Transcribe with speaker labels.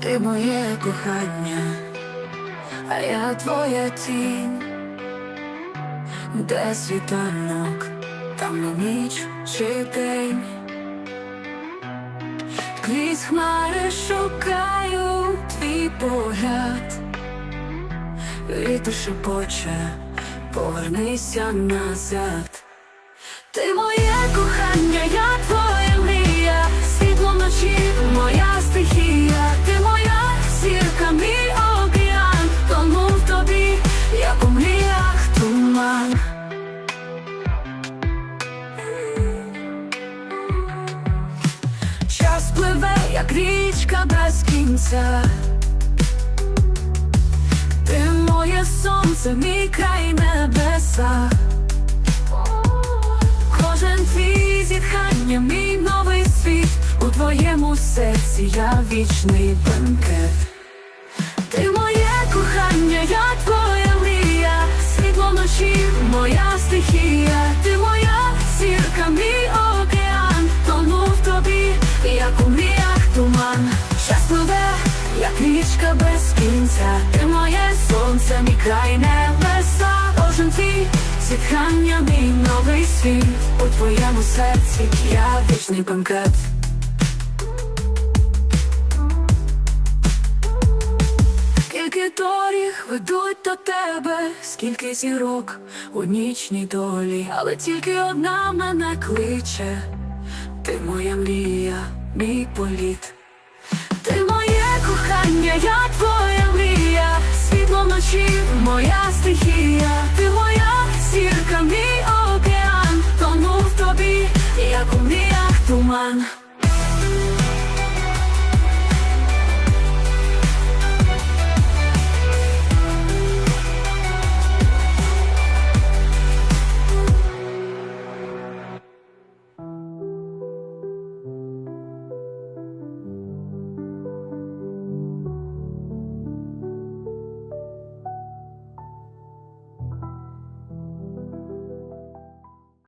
Speaker 1: Ти моє кохання, а я твоя тінь, де світанок, там не ніч чи день. Крізь хмари шукаю твій погляд, вітер шепоче, повернися назад. Ти моє кохання, я твоя річка без кінця. Ти моє сонце, мій край небеса. Кожен твій зітхання, мій новий світ, у твоєму серці я вічний бенкет. Ти моє кохання, я твоя мрія, світло вночі, моя стихія, ти моя зірка, мій Час пливе, як річка без кінця, ти моє сонце, мій край небеса, кожен твій зітхання, мій новий світ, у твоєму серці я вічний бенкет. Скільки доріг ведуть до тебе, скільки зірок у нічній долі, але тільки одна мене кличе, ти моя мрія, мій політ. Моя стихія, ти моя сірка, мій океан, тону в тобі, як у мріях туман.